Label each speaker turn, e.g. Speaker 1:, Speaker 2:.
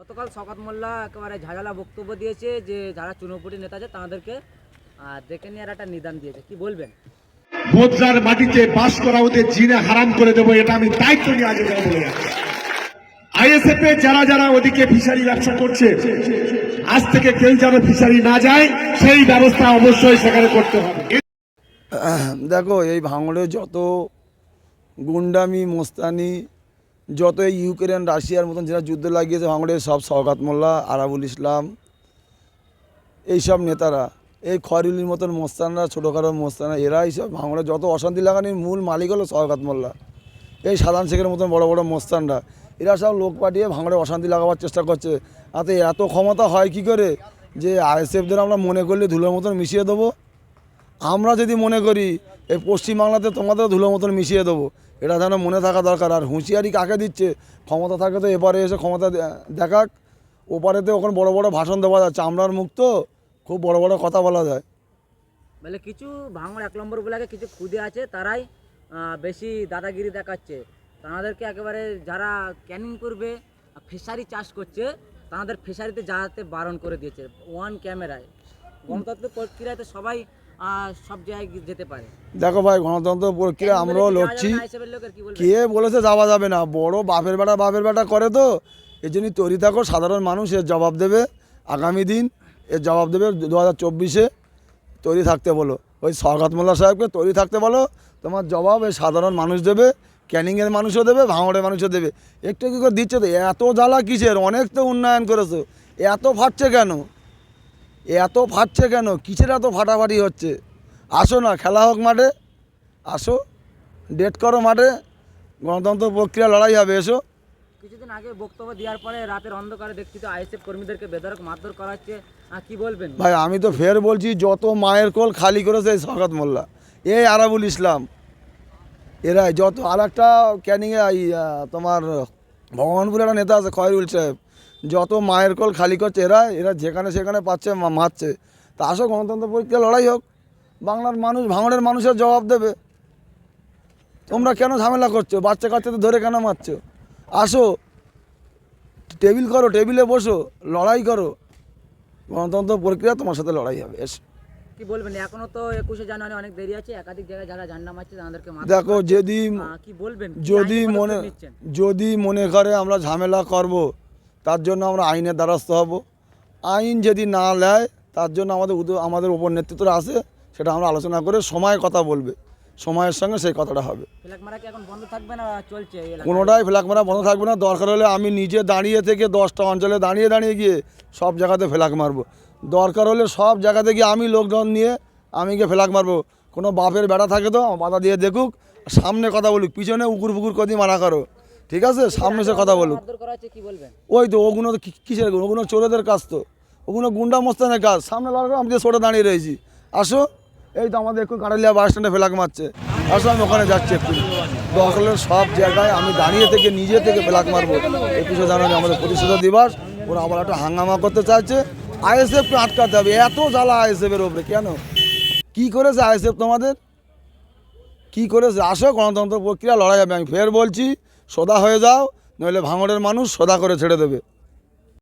Speaker 1: গতকাল শকাত মোল্লা একেবারে ঝাঝালা বক্তব্য দিয়েছে যে যারা চুনোপুটি নেতা আছে তাদেরকে ডেকে নিয়ে একটা নিদান দিয়েছে। কি বলবেন?
Speaker 2: বোধরার মাটিতে বাস করা ওদের জিনে হারাম করে দেবো এটা আমি দায়িত্ব নিয়ে আগে যাব বলে যাচ্ছি। আইএসএফ এ যারা যারা ওদিকে ফিশারি ব্যবসা করছে আজ থেকে কেউ যেন ফিশারি না যায় সেই ব্যবস্থা অবশ্যই সেখানে করতে হবে।
Speaker 3: দেখো এই ভাঙড়ে যত গুন্ডামি মোস্তানি যত ইউক্রেন, রাশিয়ার মতন যারা যুদ্ধ লাগিয়েছে ভাঙড়ে সব সওগাত মোল্লা, আরাবুল ইসলাম, এইসব নেতারা, এই খরিলির মতন মোস্তানরা, ছোটোখাটো মোস্তানা এরা এইসব ভাঙড়ে যত অশান্তি লাগানির মূল মালিক হলো সওগাত মোল্লা। এই সাধারণ শেখের মতন বড় বড় মোস্তানরা, এরা সব লোক পাঠিয়ে ভাঙড়ে অশান্তি লাগাবার চেষ্টা করছে। তাতে এত ক্ষমতা হয় কি করে? যে আইএসএফদের আমরা মনে করলে ধুলোর মতন মিশিয়ে দেবো। আমরা যদি মনে করি এই পশ্চিমবাংলাতে তোমাদের ধুলো মতন মিশিয়ে দেবো। এটা যেন মনে থাকা দরকার। আর হুঁশিয়ারি কাকে দিচ্ছে? ক্ষমতা থাকে তো এপারে এসে ক্ষমতা দেখাক। ওপারেতে ওখানে বড় বড় ভাষণ দেওয়া যাচ্ছে আমরার মুক্ত খুব বড় বড় কথা বলা যায়।
Speaker 1: বলে কিছু ভাঙড় এক নম্বর বলে কিছু খুদে আছে, তারাই বেশি দাদাগিরি দেখাচ্ছে। তাদেরকে একেবারে যারা ক্যানিং করবে ফিশারি চাষ করছে, তাদের ফিশারিতে যাতে বারণ করে দিয়েছে। ওয়ান ক্যামেরায়। গণতন্ত্র প্রক্রিয়ায় তো সবাই সব জায়গায় গিয়ে যেতে পারে।
Speaker 3: দেখো ভাই গণতন্ত্র প্রক্রিয়া আমরাও লড়ছি।
Speaker 1: কি
Speaker 3: কে বলেছে যাওয়া যাবে না। বড় বাপের বেটা বাপের বেটা করে তো। এই জন্যই তৈরি থাকো সাধারণ মানুষ এর জবাব দেবে। আগামী দিন এর জবাব দেবে দু হাজার চব্বিশে। তৈরি থাকতে বলো। ওই সরকাত মোল্লা সাহেবকে তৈরি থাকতে বলো। তোমার জবাব এই সাধারণ মানুষ দেবে ক্যানিংয়ের মানুষও দেবে ভাঙড়ের মানুষও দেবে। একটু একটু করে দিচ্ছে তো। এত জ্বালা কিসের? অনেক তো উন্নয়ন করেছ। এত ফাটছে কেন? এত ফাটছে কেন? কিসের এত ফাটাফাটি হচ্ছে? আসো না খেলা হোক মাঠে। আসো ডেট করো মাঠে। গণতন্ত্র প্রক্রিয়া লড়াই হবে এসো।
Speaker 1: কিছুদিন আগে বক্তব্য দেওয়ার পরে রাতের অন্ধকারে দেখছি তো আইএসএফ কর্মীদেরকে বেদরক মারধর করা হচ্ছে। কি বলবেন?
Speaker 3: ভাই আমি তো ফের বলছি যত মায়ের কোল খালি করেছে এই শওকত মোল্লা। এই আরাবুল ইসলাম। এরাই যত আর একটা ক্যানিংয়ে তোমার ভগবানপুরে একটা নেতা আছে খয়রুল সাহেব। যত মায়ের কল খালি করছে এরা এরা যেখানে সেখানে পাচ্ছে মারছে। তা আসো গণতন্ত্র প্রক্রিয়া লড়াই হোক। বাংলার মানুষ ভাঙড়ের মানুষের জবাব দেবে। তোমরা কেন ঝামেলা করছ? বাচ্চা কাচ্চাদের ধরে কেন মারছো? আসো টেবিল করো টেবিলে বসো লড়াই করো। গণতন্ত্র প্রক্রিয়া তোমার সাথে লড়াই হবে এসো।
Speaker 1: কি বলবেন? এখনও তো একুশে জানুয়ারি অনেক দেরি আছে একাধিক জায়গায় যারা ঝান্ডা মারছে তাদেরকে
Speaker 3: দেখো যদি
Speaker 1: কি বলবেন?
Speaker 3: যদি মনে যদি মনে করে আমরা ঝামেলা করব তার জন্য আমরা আইনের দ্বারস্থ হব। আইন যদি না নেয় তার জন্য আমাদের আমাদের উপর নেতৃত্বরা আছে সেটা আমরা আলোচনা করে সময় কথা বলবে। সময়ের সঙ্গে সেই কথাটা হবে? কোনোটাই ফ্ল্যাগ মারা বন্ধ থাকবে না। দরকার হলে আমি নিজে দাঁড়িয়ে থেকে দশটা অঞ্চলে দাঁড়িয়ে দাঁড়িয়ে গিয়ে সব জায়গাতে ফ্ল্যাগ মারবো। দরকার হলে সব জায়গাতে গিয়ে আমি লোকজন নিয়ে আমি গিয়ে ফ্ল্যাগ মারবো। কোনো বাপের বেড়া থাকে তো বাধা দিয়ে দেখুক সামনে কথা বলুক পিছনে উকুর ফুকুর কদি মারা করো। ঠিক আছে? সামনে সে কথা বলুক। ওই তো ওগুলো তো কিসের গুণ? ওগুলো চোরেদের কাজ তো। ওগুলো গুন্ডা মোস্তানের কাজ। সামনে লড়াই আমি সরে দাঁড়িয়ে রয়েছি। আসো। এই তো আমাদের একটু কাটালিয়া বাস স্ট্যান্ডে ফ্ল্যাগ মারছে। আসো আমি ওখানে যাচ্ছি একটু। হলে সব জায়গায় আমি দাঁড়িয়ে থেকে নিজে থেকে ফ্ল্যাগ মারবো। একুশে জানুয়ারি আমাদের প্রতিষ্ঠাতা দিবস। ওরা আবার একটা হাঙ্গামা করতে চাইছে। আইএসএফকে আটকাতে হবে। এত জ্বালা আইএসএফের ওপরে কেন? কি করেছে আইএসএফ তোমাদের? কি করেছে? আসো গণতন্ত্র প্রক্রিয়া লড়াই হবে আমি ফের বলছি। সোদা হয়ে যাও নইলে ভাঙড়ের মানুষ সদা করে ছেড়ে দেবে।